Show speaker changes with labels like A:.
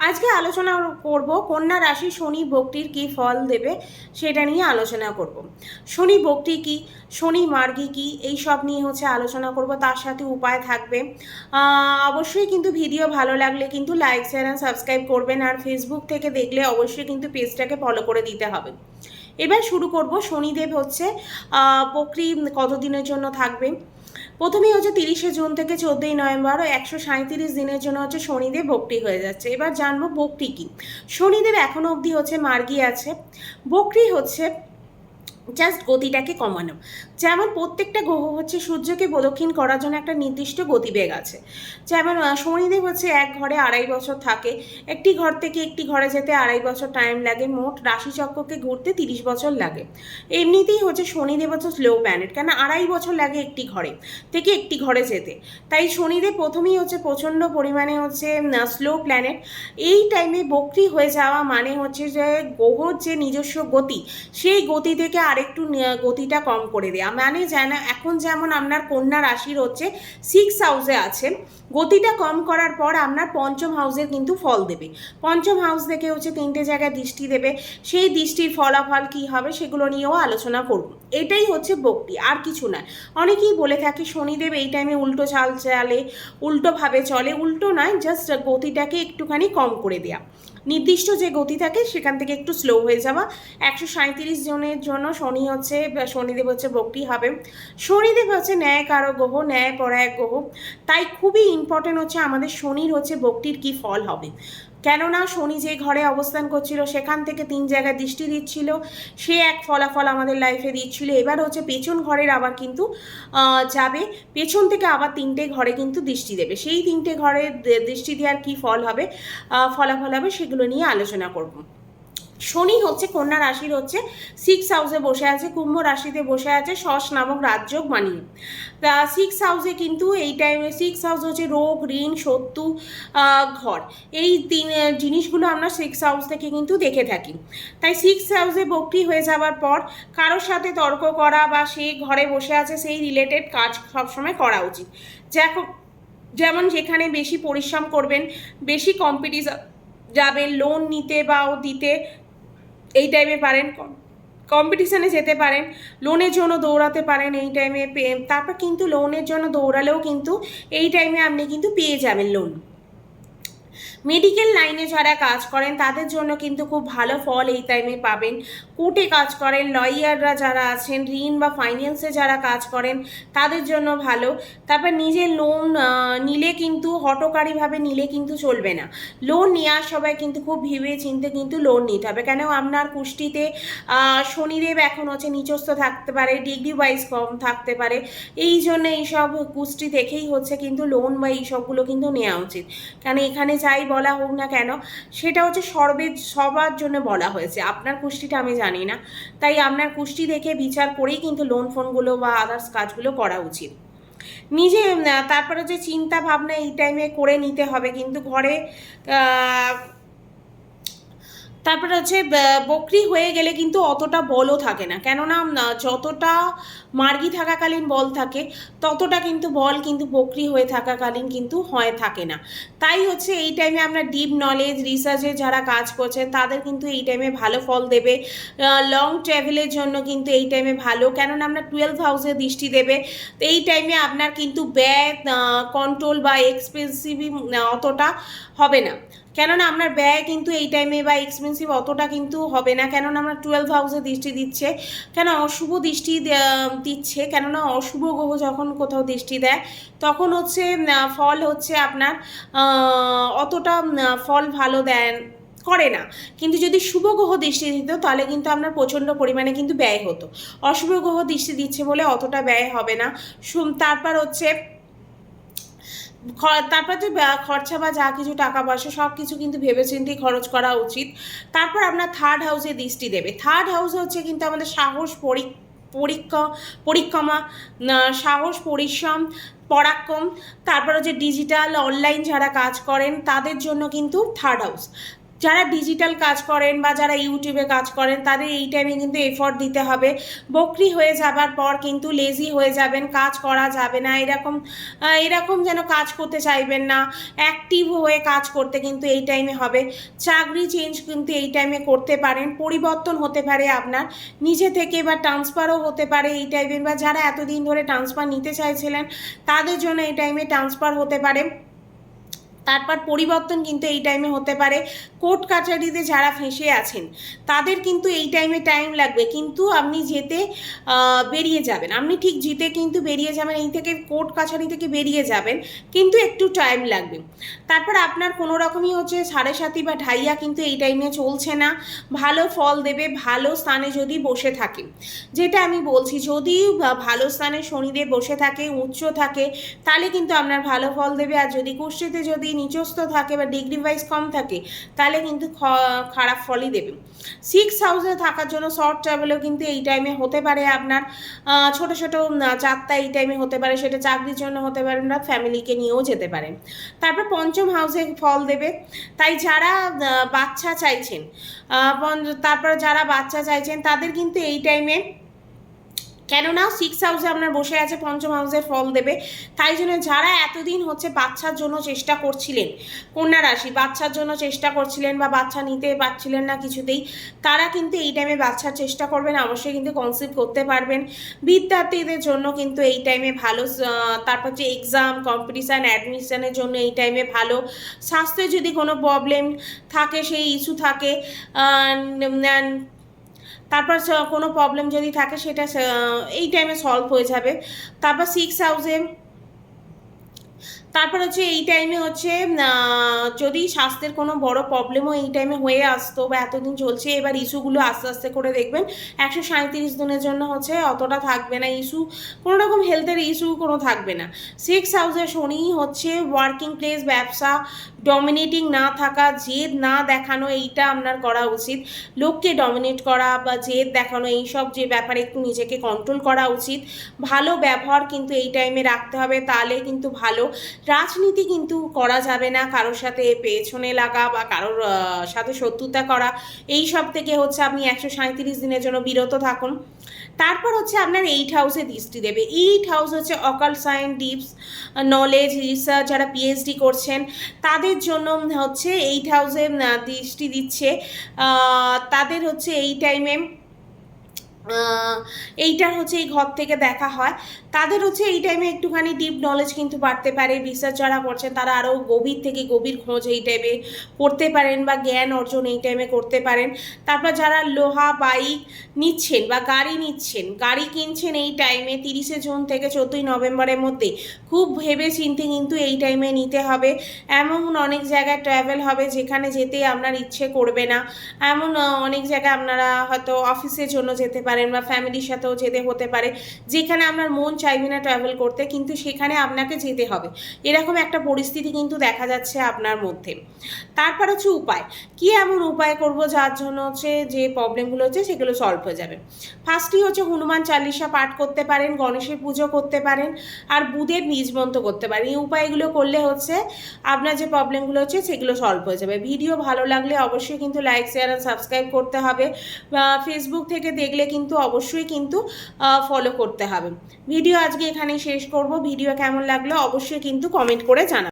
A: আজকে আলোচনা করব কন্যা রাশি শনি ভক্তির কি ফল দেবে সেটা নিয়ে আলোচনা করব। শনি ভক্তি কি? শনি মার্গী কি? এই সব নিয়ে হচ্ছে আলোচনা করব। তার সাথে উপায় থাকবে। অবশ্যই কিন্তু ভিডিও ভালো লাগলে কিন্তু লাইক, শেয়ার অ্যান্ড সাবস্ক্রাইব করবেন। আর ফেসবুক থেকে দেখলে অবশ্যই কিন্তু পেজটাকে ফলো করে দিতে হবে। এবার শুরু করব। শনিদেব হচ্ছে বকরি কতদিনের জন্য থাকবে? প্রথমেই হচ্ছে তিরিশে জুন থেকে চোদ্দই নভেম্বর একশো সাঁত্রিশ দিনের জন্য হচ্ছে শনিদেব ভক্তি হয়ে যাচ্ছে। এবার জানব বক্রি কী? শনিদেব এখনও অবধি হচ্ছে মার্গি আছে। বক্রি হচ্ছে জাস্ট গতিটাকে কমানো। যেমন প্রত্যেকটা গ্রহ হচ্ছে সূর্যকে প্রদক্ষিণ করার জন্য একটা নির্দিষ্ট গতিবেগ আছে। যেমন শনিদেব হচ্ছে এক ঘরে আড়াই বছর থাকে। একটি ঘর থেকে একটি ঘরে যেতে আড়াই বছর টাইম লাগে। মোট রাশিচক্রকে ঘুরতে তিরিশ বছর লাগে। এমনিতেই হচ্ছে শনিদেব হচ্ছে স্লো প্ল্যানেট কেন আড়াই বছর লাগে একটি ঘরে থেকে একটি ঘরে যেতে। তাই শনিদেব প্রথমেই হচ্ছে প্রচণ্ড পরিমাণে হচ্ছে স্লো প্ল্যানেট এই টাইমে বক্রি হয়ে যাওয়া মানে হচ্ছে যে গ্রহর যে নিজস্ব গতি, সেই গতি থেকে আরেকটু গতিটা কম করে দেওয়া মানে যেন এখন যেমন আপনার কন্যা রাশির হচ্ছে সিক্স হাউসে আছেন গতিটা কম করার পর আপনার পঞ্চম হাউসে কিন্তু ফল দেবে। পঞ্চম হাউস থেকে হচ্ছে তিনটে জায়গায় দৃষ্টি দেবে। সেই দৃষ্টির ফলাফল কি হবে সেগুলো নিয়েও আলোচনা করব। এটাই হচ্ছে ভক্তি, আর কিছু না অনেকেই বলে থাকে, শনিদেব এই টাইমে উল্টো চাল চালে, উল্টোভাবে চলে। উল্টো নয় জাস্ট গতিটাকে একটুখানি কম করে দেওয়া নির্দিষ্ট যে গতি থাকে সেখান থেকে একটু স্লো হয়ে যাওয়া। একশো সাঁত্রিশ জনের জন্য শনি হচ্ছে, শনিদেব হচ্ছে ভক্তি হবে। শনিদেব হচ্ছে ন্যায় কারও গ্রহ, ন্যায় পরায়ক গ্রহ। তাই খুবই ইম্পর্টেন্ট হচ্ছে আমাদের শনির হচ্ছে ভক্তির কি ফল হবে। কেননা শনি যে ঘরে অবস্থান করছিল, সেখান থেকে তিন জায়গায় দৃষ্টি দিচ্ছিল, সে এক ফলাফল আমাদের লাইফে দিচ্ছিল। এবার হচ্ছে পেছন ঘরের আবার কিন্তু যাবে। পেছন থেকে আবার তিনটে ঘরে কিন্তু দৃষ্টি দেবে। সেই তিনটে ঘরে দৃষ্টি দেওয়ার কি ফল হবে? ফলাফল হবে সেগুলো নিয়ে আলোচনা করব। শনি হচ্ছে, কন্যা রাশির হচ্ছে সিক্স হাউসে বসে আছে, কুম্ভ রাশিতে বসে আছে শস নামক রাজযোগ বানিয়ে। তা সিক্স হাউসে কিন্তু এই টাইমে সিক্স হাউস হচ্ছে রোগ, ঋণ, শত্রু ঘর। এই তিন জিনিসগুলো আমরা সিক্স হাউস থেকে কিন্তু দেখে থাকি। তাই সিক্স হাউসে বক্রি হয়ে যাওয়ার পর কারোর সাথে তর্ক করা বা সে ঘরে বসে আছে, সেই রিলেটেড কাজ সবসময় করা উচিত। যেমন যেমন যেখানে বেশি পরিশ্রম করবেন, বেশি কম্পিটিশন যাবেন লোন নিতে বা দিতে এই টাইমে পারেন কম্পিটিশানে যেতে পারেন লোনের জন্য দৌড়াতে পারেন এই টাইমে তারপর কিন্তু লোনের জন্য দৌড়ালেও কিন্তু এই টাইমে আপনি কিন্তু পেয়ে যাবেন লোন মেডিকেল লাইনে যারা কাজ করেন, তাদের জন্য কিন্তু খুব ভালো ফল এই টাইমে পাবেন। কোর্টে কাজ করেন লয়াররা যারা আছেন, ঋণ বা ফাইন্যান্সে যারা কাজ করেন, তাদের জন্য ভালো। তারপর নিজের লোন নিলে কিন্তু হটকারীভাবে নিলে কিন্তু চলবে না। লোন নেওয়ার সবাই কিন্তু খুব ভেবে চিনতে কিন্তু লোন নিতে হবে। কেন আপনার কুষ্টিতে শনিদেব এখন হচ্ছে নিচস্থ থাকতে পারে ডিগ্রি ওয়াইজ কম থাকতে পারে। এই জন্য এইসব কুষ্টি দেখেই হচ্ছে কিন্তু লোন বা এইসবগুলো কিন্তু নেওয়া উচিত। কারণ এখানে যাই বলা হোক না কেন, সেটা হচ্ছে সর্বে সবার জন্য বলা হয়েছে। আপনার কুষ্টিটা আমি জানি না। তাই আপনার কুষ্টি দেখে বিচার করেই কিন্তু লোন ফোনগুলো বা আদার্স কাজগুলো করা উচিত। নিজে তারপরে যে চিন্তা ভাবনা এই টাইমে করে নিতে হবে। কিন্তু ঘরে তারপরে হচ্ছে বকরি হয়ে গেলে কিন্তু অতটা বলও থাকে না। কেননা যতটা মার্গি থাকাকালীন বল থাকে, ততটা কিন্তু বল কিন্তু বকরি হয়ে থাকাকালীন কিন্তু হয়, থাকে না। তাই হচ্ছে এই টাইমে আমরা ডিপ নলেজ রিসার্চে যারা কাজ করছেন তাদের কিন্তু এই টাইমে ভালো ফল দেবে। লং ট্রাভেলের জন্য কিন্তু এই টাইমে ভালো। কেননা, আমরা টুয়েলভ হাউসে দৃষ্টি দেবে। তো এই টাইমে আপনার কিন্তু ব্যয় কন্ট্রোল বা এক্সপেন্সিভ অতটা হবে না। কেননা আপনার ব্যয় কিন্তু এই টাইমে বা এক্সপেন্সিভ অতটা কিন্তু হবে না। কেননা আমরা টুয়েলভ হাউসে দৃষ্টি দিচ্ছে। কেন অশুভ দৃষ্টি দিচ্ছে। কেননা অশুভ গ্রহ যখন কোথাও দৃষ্টি দেয়, তখন হচ্ছে ফল হচ্ছে আপনার অতটা ফল ভালো দেন, করে না। কিন্তু যদি শুভ গ্রহ দৃষ্টি দিত, তাহলে কিন্তু আপনার প্রচণ্ড পরিমাণে কিন্তু ব্যয় হতো। অশুভ গ্রহ দৃষ্টি দিচ্ছে বলে অতটা ব্যয় হবে না। তারপর হচ্ছে তারপর যে খরচা বা যা কিছু টাকা পয়সা সব কিছু কিন্তু ভেবেচিন্তেই খরচ করা উচিত। তারপর আপনার থার্ড হাউসে দৃষ্টি দেবে। থার্ড হাউসে হচ্ছে কিন্তু আমাদের সাহস পরি পরীক্ষা পরিক্রমা সাহস, পরিশ্রম, পরাক্রম। তারপরে যে ডিজিটাল অনলাইন যারা কাজ করেন, তাদের জন্য কিন্তু থার্ড হাউস যারা ডিজিটাল কাজ করেন বা যারা ইউটিউবে কাজ করেন, তাদের এই টাইমে কিন্তু এফর্ট দিতে হবে। বকরি হয়ে যাবার পর কিন্তু লেজি হয়ে যাবেন, কাজ করা যাবে না। এরকম এরকম যেন কাজ করতে চাইবেন না। অ্যাক্টিভ হয়ে কাজ করতে কিন্তু এই টাইমে হবে। চাকরি চেঞ্জ কিন্তু এই টাইমে করতে পারেন। পরিবর্তন হতে পারে আপনার। নিজে থেকে বা ট্রান্সফারও হতে পারে এই টাইমে বা যারা এতদিন ধরে ট্রান্সফার নিতে চাইছিলেন, তাদের জন্য এই টাইমে ট্রান্সফার হতে পারে। তারপর পরিবর্তন কিন্তু এই টাইমে হতে পারে। কোর্ট কাছারিতে যারা ফেঁসে আছেন, তাদের কিন্তু এই টাইমে টাইম লাগবে। কিন্তু আপনি যেতে বেরিয়ে যাবেন। আপনি ঠিক জিতে কিন্তু বেরিয়ে যাবেন, এই থেকে কোর্ট কাছারি থেকে বেরিয়ে যাবেন, কিন্তু একটু টাইম লাগবে। তারপর আপনার কোনো রকমই হচ্ছে সাড়ে সাতি বা ঢাইয়া কিন্তু এই টাইমে চলছে না। ভালো ফল দেবে, ভালো স্থানে যদি বসে থাকে। যেটা আমি বলছি, যদি ভালো স্থানে শনিদেব বসে থাকে, উচ্চ থাকে, তাহলে কিন্তু আপনার ভালো ফল দেবে। আর যদি কুষ্টিতে যদি নিচস্থ থাকে বা ডিগ্রি ওয়াইজ কম থাকে, তাহলে কিন্তু খারাপ ফলই দেবে। সিক্স হাউসে থাকার জন্য শর্ট ট্রাভেলও কিন্তু এই টাইমে হতে পারে আপনার ছোট ছোট যাত্রা এই টাইমে হতে পারে, সেটা চাকরির জন্য হতে পারে না ফ্যামিলিকে নিয়েও যেতে পারেন তারপর পঞ্চম হাউসে ফল দেবে। তাই যারা বাচ্চা চাইছেন তারপর যারা বাচ্চা চাইছেন, তাদের কিন্তু এই টাইমে কেননা সিক্স হাউসে আপনার বসে আছে, পঞ্চম হাউসে ফল দেবে। তাই জন্য যারা এতদিন হচ্ছে বাচ্চার জন্য চেষ্টা করছিলেন, কন্যা রাশি, বাচ্চার জন্য চেষ্টা করছিলেন বা বাচ্চা নিতে পারছিলেন না কিছুতেই, তারা কিন্তু এই টাইমে বাচ্চার চেষ্টা করবেন, অবশ্যই কিন্তু কনসিভ করতে পারবেন। বিদ্যার্থীদের জন্য কিন্তু এই টাইমে ভালো তারপর যে এক্সাম কম্পিটিশান অ্যাডমিশনের জন্য এই টাইমে ভালো। স্বাস্থ্যে যদি কোনো প্রবলেম থাকে, সেই ইস্যু থাকে তারপর কোনো প্রবলেম যদি থাকে সেটা এই টাইমে সলভ হয়ে যাবে। তারপর সিক্স হাউসে তারপর হচ্ছে এই টাইমে হচ্ছে যদি স্বাস্থ্যের কোনো বড় প্রবলেমও এই টাইমে হয়ে আসতো বা এতদিন চলছে, এবার ইস্যুগুলো আস্তে আস্তে করে দেখবেন, একশো সাঁত্রিশ দিনের জন্য হচ্ছে অতটা থাকবে না ইস্যু কোনো রকম হেলথের ইস্যু কোনো থাকবে না। সিক্স হাউসে শনি হচ্ছে ওয়ার্কিং প্লেস ব্যবসা ডমিনেটিং না থাকা, জেদ না দেখানো, এইটা আপনার করা উচিত। লোককে ডমিনেট করা বা জেদ দেখানো, এইসব যে ব্যাপারে একটু নিজেকে কন্ট্রোল করা উচিত। ভালো ব্যবহার কিন্তু এই টাইমে রাখতে হবে, তাহলে কিন্তু ভালো। রাজনীতি কিন্তু করা যাবে না কারোর সাথে পেছনে লাগা বা কারোর সাথে শত্রুতা করা। এই সব থেকে হচ্ছে আপনি একশো সাঁত্রিশ দিনের জন্য বিরত থাকুন। তারপর হচ্ছে আপনার এইট হাউসে দৃষ্টি দেবে। এইট হাউস হচ্ছে অকাল সায়েন্স ডিপস নলেজ রিসার্চ যারা পিএইচডি করছেন, তাদের জন্য হচ্ছে এইট হাউসে দৃষ্টি দিচ্ছে। তাদের হচ্ছে এই টাইমে এইটার হচ্ছে এই ঘর থেকে দেখা হয়। তাদের হচ্ছে এই টাইমে একটুখানি ডিপ নলেজ কিন্তু বাড়তে পারে রিসার্চ যারা করছেন তারা আরও গভীর থেকে গভীর খোঁজ এই টাইমে করতে পারেন বা জ্ঞান অর্জন এই টাইমে করতে পারেন। তারপর যারা লোহা, বাইক নিচ্ছেন বা গাড়ি নিচ্ছেন, গাড়ি কিনছেন এই টাইমে তিরিশে জুন থেকে চোদ্দোই নভেম্বরের মধ্যে খুব ভেবে চিনতে কিন্তু এই টাইমে নিতে হবে। এমন অনেক জায়গায় ট্রাভেল হবে যেখানে যেতে আপনার ইচ্ছে করবে না। এমন অনেক জায়গায় আপনারা হয়তো অফিসের জন্য যেতে পারেন। বা ফ্যামিলির সাথেও যেতে হতে পারে। যেখানে আপনার মন চাইবে না ট্রাভেল করতে, কিন্তু সেখানে আপনাকে যেতে হবে। এরকম একটা পরিস্থিতি কিন্তু দেখা যাচ্ছে আপনার মধ্যে। তারপর হচ্ছে উপায়। কি এমন উপায় করব যার জন্য হচ্ছে যে প্রবলেমগুলো হচ্ছে সেগুলো সলভ হয়ে যাবে? ফার্স্টই হচ্ছে হনুমান চালিসা পাঠ করতে পারেন, গণেশের পুজো করতে পারেন, আর বুধের বীজ মন্ত্র করতে পারেন। এই উপায়গুলো করলে হচ্ছে আপনার যে প্রবলেমগুলো হচ্ছে সেগুলো সলভ হয়ে যাবে। ভিডিও ভালো লাগলে অবশ্যই কিন্তু লাইক শেয়ার আর সাবস্ক্রাইব করতে হবে। ফেসবুক থেকে দেখলে কিন্তু অবশ্যই কিন্তু ফলো করতে হবে। ভিডিও আজকে এখানেই শেষ করব। ভিডিও কেমন লাগল অবশ্যই কিন্তু কমেন্ট করে জানাবেন